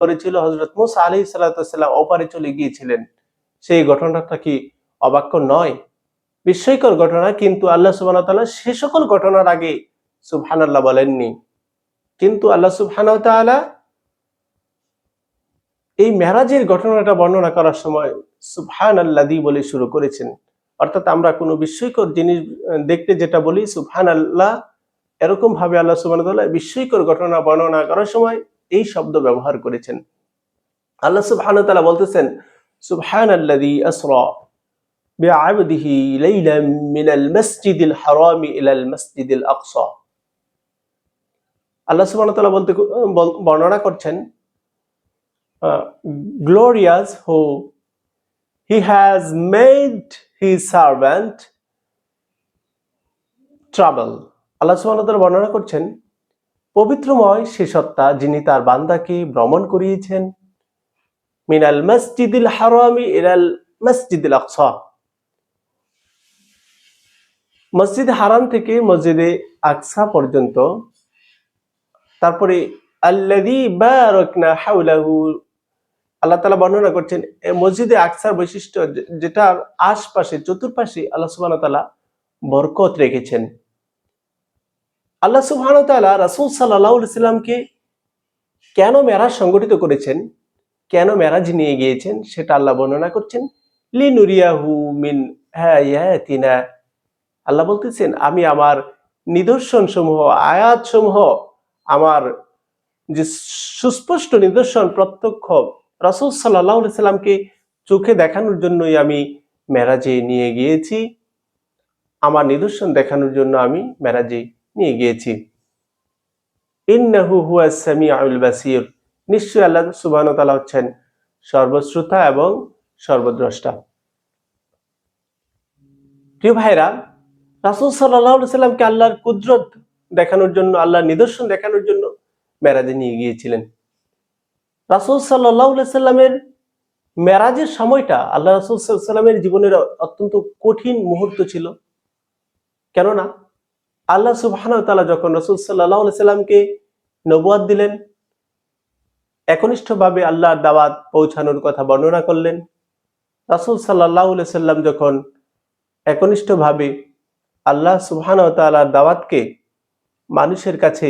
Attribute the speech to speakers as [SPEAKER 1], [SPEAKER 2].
[SPEAKER 1] করেছিল হজরত মুসা আলী সাল্লাম ওপারে চলে গিয়েছিলেন। সেই ঘটনাটা কি অবাক্য নয়? বিস্ময়কর ঘটনা, কিন্তু আল্লাহ সুবাহ সে সকল ঘটনার আগে সুবহান আল্লাহ বলেননি। কিন্তু আল্লাহ সুবহান তাআলা এই মেরাজের ঘটনাটা বর্ণনা করার সময় সুবহান আল্লাদি বলে শুরু করেছেন। অর্থাৎ আমরা কোনো বিস্ময়কর জিনিস দেখতে যেটা বলি সুবহান আল্লাহ এরকম ভাবে আল্লাহ তাআলা বিস্ময়কর ঘটনা বর্ণনা করার সময় এই শব্দ ব্যবহার করেছেন। আল্লাহ সুবহানাহু বলতেছেন, সুবহানাল্লাযী আসরা বিআবদিহি লাইলাম মিনাল মাসজিদিল হারামি ইলাল মাসজিদিল আকসা। আল্লাহ সুবহানাহু বলতে বর্ণনা করছেন glorious who, he has made his servant trouble আল্লাহ সুবহানাহু ওয়া তাআলা বর্ণনা করছেন পবিত্রময় সে সত্তা যিনি তার বান্দাকে ভ্রমণ করিয়েছেন। মিনাল মসজিদিল হারামি ইলাল মসজিদিল আকসা। মসজিদ হারাম থেকে মসজিদে আকসা পর্যন্ত। তারপরে আল্লাদি বারাকনা হাওলাহু। আল্লাহ তাআলা বর্ণনা করছেন মসজিদে আকসার বৈশিষ্ট্য যেটার আশপাশে, চতুর্পাশে আল্লাহ সুবহানাহু ওয়া তাআলা বরকত রেখেছেন। আল্লাহ তাআলা রাসূল সাল্লাল্লাহু কেন মেরাজ সংগঠিত করেছেন? কেন মেরাজ নিয়ে গিয়েছেন? সেটা আল্লাহ বর্ণনা করছেন। লিনুরিয়াহু মিন হায়াতিনা। আল্লাহ বলতেছেন, আমি আমার নিদর্শন সমূহ আয়াত সমূহ আমার যে সুস্পষ্ট নিদর্শন, প্রত্যক্ষ রাসূল আলাইহি সাল্লামকে চোখে দেখানোর জন্যই আমি মেরাজে নিয়ে গিয়েছি। আমার নিদর্শন দেখানোর জন্য আমি মেরাজে নিয়ে গিয়েছি। ইন্নাহু হুয়াস সামিউল বাসীর। নিশ্চয়ই আল্লাহ তাআলা হচ্ছেন সর্বশ্রোতা এবং সর্বদ্রষ্টা। প্রিয় ভাইরা রাসূল সাল্লামকে আল্লাহর কুদরত দেখানোর জন্য, আল্লাহর নিদর্শন দেখানোর জন্য মেরাজে নিয়ে গিয়েছিলেন। রাসূল সাল্লামের মেরাজের সময়টা আল্লাহ রাসূল সাল্লামের জীবনের অত্যন্ত কঠিন মুহূর্ত ছিল। কেননা আল্লাহ সুবহানাহু যখন রসুল সাল্লাহ সাল্লামকে নবুয়াত দিলেন, একনিষ্ঠভাবে আল্লাহর দাওয়াত পৌঁছানোর কথা বর্ণনা করলেন, রাসুল আলাইহি সাল্লাম যখন একনিষ্ঠভাবে আল্লাহ সুবাহানতালার ওয়া দাওয়াতকে মানুষের কাছে